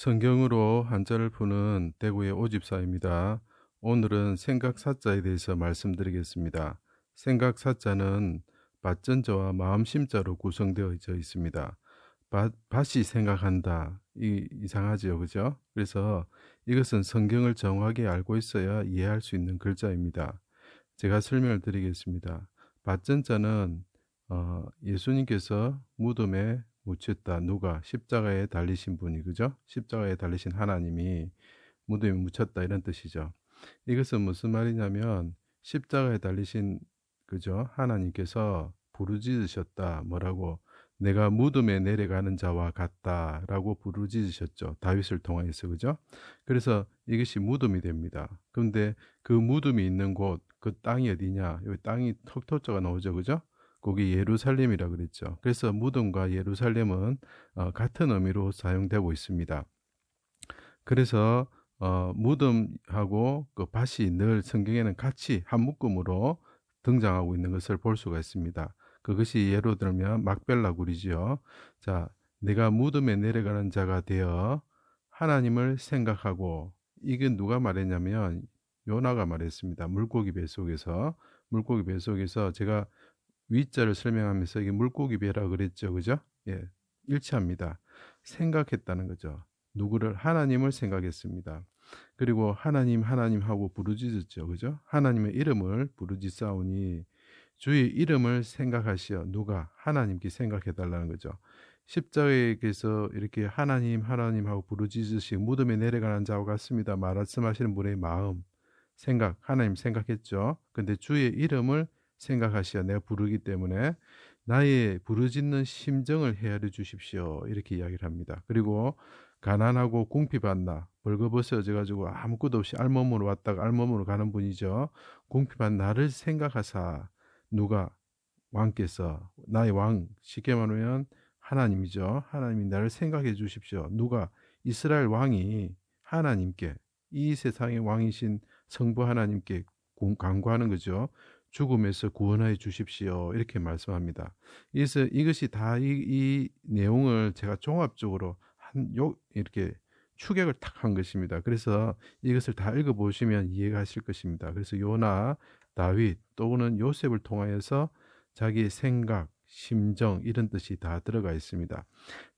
성경으로 한자를 푸는 대구의 오집사입니다. 오늘은 생각사자에 대해서 말씀드리겠습니다. 생각사자는 밭전자와 마음심자로 구성되어 있습니다. 밭, 밭이 생각한다. 이, 이상하죠. 그죠? 그래서 이것은 성경을 정확하게 알고 있어야 이해할 수 있는 글자입니다. 제가 설명을 드리겠습니다. 밭전자는 어, 예수님께서 무덤에 묻혔다. 누가? 십자가에 달리신 분이, 그죠? 십자가에 달리신 하나님이 무덤에 묻혔다. 이런 뜻이죠. 이것은 무슨 말이냐면, 십자가에 달리신, 그죠? 하나님께서 부르짖으셨다. 뭐라고? 내가 무덤에 내려가는 자와 같다. 라고 부르짖으셨죠. 다윗을 통하여서, 그죠? 그래서 이것이 무덤이 됩니다. 그런데 그 무덤이 있는 곳, 그 땅이 어디냐? 여기 땅이 턱토자가 나오죠. 그죠? 거기 예루살렘이라 그랬죠. 그래서 무덤과 예루살렘은 어, 같은 의미로 사용되고 있습니다. 그래서 어, 무덤하고 그 밭이 늘 성경에는 같이 한 묶음으로 등장하고 있는 것을 볼 수가 있습니다. 그것이 예로 들면 막벨라굴이지요. 자, 내가 무덤에 내려가는 자가 되어 하나님을 생각하고 이게 누가 말했냐면 요나가 말했습니다. 물고기 배 속에서 물고기 배 속에서 제가 위자를 설명하면서 이게 물고기 배라 그랬죠. 그죠? 예. 일치합니다. 생각했다는 거죠. 누구를 하나님을 생각했습니다. 그리고 하나님 하나님 하고 부르짖었죠. 그죠? 하나님의 이름을 부르짖사오니 주의 이름을 생각하시어 누가 하나님께 생각해 달라는 거죠. 십자가에서 이렇게 하나님 하나님 하고 부르짖으시 무덤에 내려가는 자와 같습니다. 말씀하시는 분의 마음, 생각, 하나님 생각했죠. 근데 주의 이름을 생각하시어 내가 부르기 때문에 나의 부르짖는 심정을 헤아려 주십시오. 이렇게 이야기를 합니다. 그리고 가난하고 궁핍한 나, 벌거벗어져 가지고 아무것도 없이 알몸으로 왔다가 알몸으로 가는 분이죠. 궁핍한 나를 생각하사 누가 왕께서 나의 왕 쉽게 말하면 하나님이죠. 하나님이 나를 생각해 주십시오. 누가 이스라엘 왕이 하나님께 이 세상의 왕이신 성부 하나님께 강구하는 거죠. 죽음에서 구원하여 주십시오. 이렇게 말씀합니다. 그래서 이것이 다이 이 내용을 제가 종합적으로 한 요 이렇게 추격을 탁 한 것입니다. 그래서 이것을 다 읽어보시면 이해가 하실 것입니다. 그래서 요나, 다윗 또는 요셉을 통하여서 자기 생각, 심정 이런 뜻이 다 들어가 있습니다.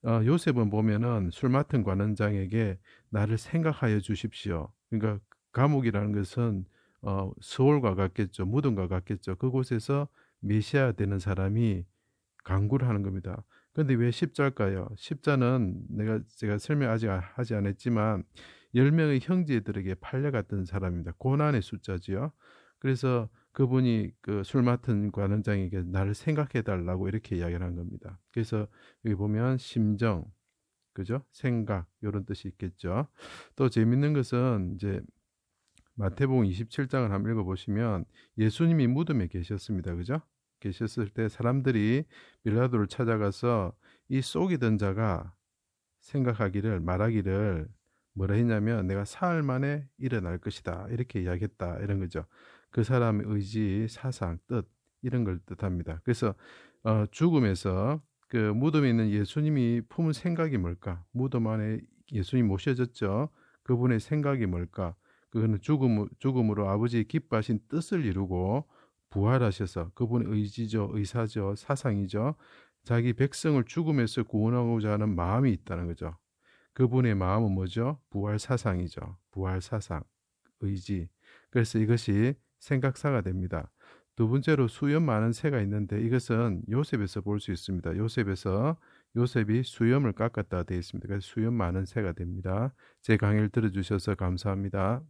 어, 요셉은 보면은 술 맡은 관원장에게 나를 생각하여 주십시오. 그러니까 감옥이라는 것은 어, 서울과 같겠죠. 무덤과 같겠죠. 그곳에서 메시아 되는 사람이 강구를 하는 겁니다. 그런데 왜 십자일까요? 십자는 내가 제가 설명 아직 하지 않았지만 10명의 형제들에게 팔려갔던 사람입니다. 고난의 숫자지요. 그래서 그분이 그 술 맡은 관원장에게 나를 생각해 달라고 이렇게 이야기를 한 겁니다. 그래서 여기 보면 심정, 그죠? 생각 이런 뜻이 있겠죠. 또 재밌는 것은 이제 마태복음 27장을 한번 읽어보시면 예수님이 무덤에 계셨습니다. 그죠? 계셨을 때 사람들이 빌라도를 찾아가서 이 쏘기던 자가 생각하기를 말하기를 뭐라 했냐면 내가 사흘 만에 일어날 것이다 이렇게 이야기했다 이런 거죠. 그 사람의 의지, 사상, 뜻 이런 걸 뜻합니다. 그래서 어, 죽음에서 그 무덤에 있는 예수님이 품은 생각이 뭘까? 무덤 안에 예수님 모셔졌죠. 그분의 생각이 뭘까? 그거는 죽음, 죽음으로 아버지의 기뻐하신 뜻을 이루고 부활하셔서 그분의 의지죠, 의사죠, 사상이죠. 자기 백성을 죽음에서 구원하고자 하는 마음이 있다는 거죠. 그분의 마음은 뭐죠? 부활 사상이죠. 부활 사상, 의지. 그래서 이것이 생각사가 됩니다. 두 번째로 수염 많은 새가 있는데 이것은 요셉에서 볼 수 있습니다. 요셉에서 요셉이 수염을 깎았다 되어 있습니다. 그래서 수염 많은 새가 됩니다. 제 강의를 들어주셔서 감사합니다.